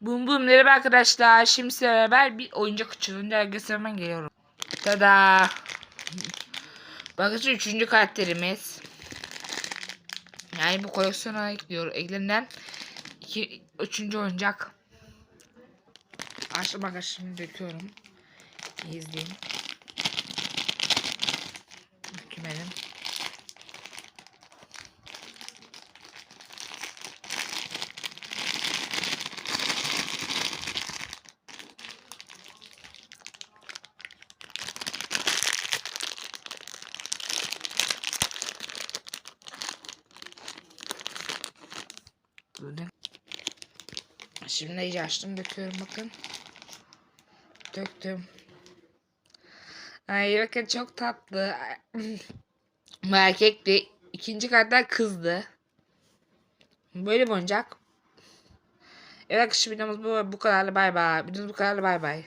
Bum bum merhaba arkadaşlar. Şimdi size beraber bir oyuncak açılınca göstermem geliyorum. Tada. Bakın şu üçüncü karakterimiz. Yani bu koleksiyona ekliyor. Eklenen iki, üçüncü oyuncak. Açtım bakın şimdi döküyorum. İzleyin. Böyle. Şimdi iyice açtım döküyorum bakın. Döktüm. Ay bakın çok tatlı. Bu erkekti. İkinci karakter kızdı. Böyle bir oyuncak. Evet arkadaşlar videomuz bu, bu kadarla bay bay. Videomuz bu kadarla bay bay.